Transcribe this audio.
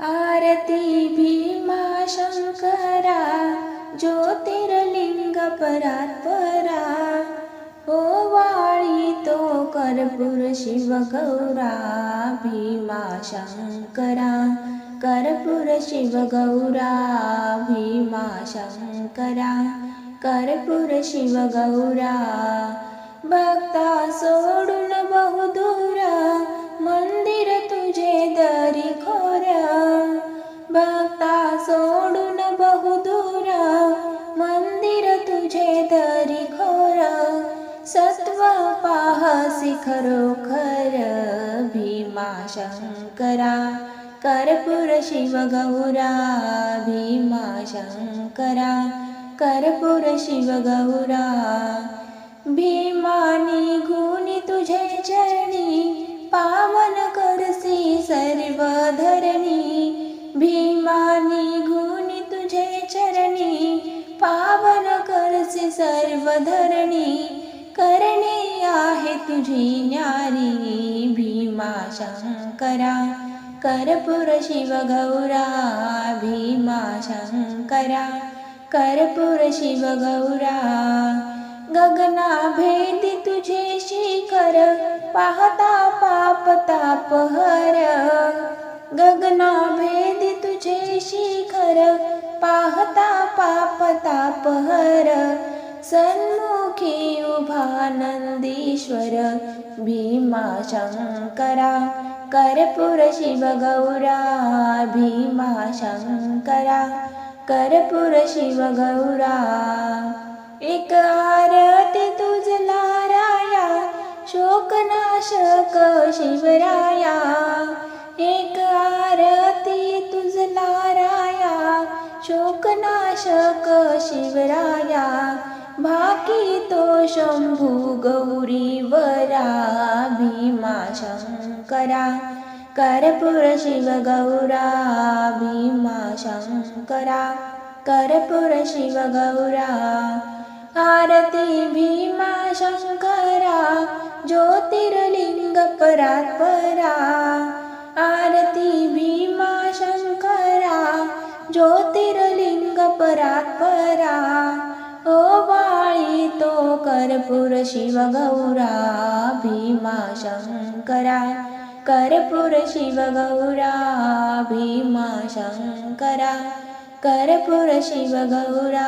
आरती भीमा शङ्करा ज्योतिर्लिङ्गपरात्परा ओ वाळितो कर्पूर शिवगौरा भीमा शङ्करा कर्पूर शिवगौरा भीमा शङ्करा कर्पूर शिवगौरा भक्ता सोडून बहुदूर खरोखर भीमा शंकरा कर्पूर शिवगौरा भीमा शंकरा कर्पूर शिवगौरा भीमानी गुणी तुझे चरणी पावन करसी सर्व धरणी भीमानी गुणी तुझे चरणी पावन करसी सर्व धरणी करणे तुझी न्यारी भीमा शंकरा कर्पूर शिवगौरा भीमा शंकरा कर्पूर शिवगौरा गगना भेदी तुझे शिखर पाहता पाप ताप हर गगना भेदी तुझे शिखर पाहता पाप ताप हर सन्मुखी उभा नंदीश्वर भीमा शंकरा कर्पूर शिवगौरा। भीमा शंकरा कर्पूर राया शोकनाशक शिवराया। एक आरती तुझला राया शोकनाशक शिवराया भाकी तो शंभू गौरी वरा भीमा शंकरा कर्पूर शिवगौरा भीमा शंकरा कर्पूर शिवगौरा आरती भीमा शङ्करा ज्योतिर्लिङ्गपरात्परा आरती भीमा शङ्करा ज्योतिर्लिङ्गपरात्परा कर्पूर शिवगौरा भीमा शङ्करा कर्पूर कर्पूर शिवगौरा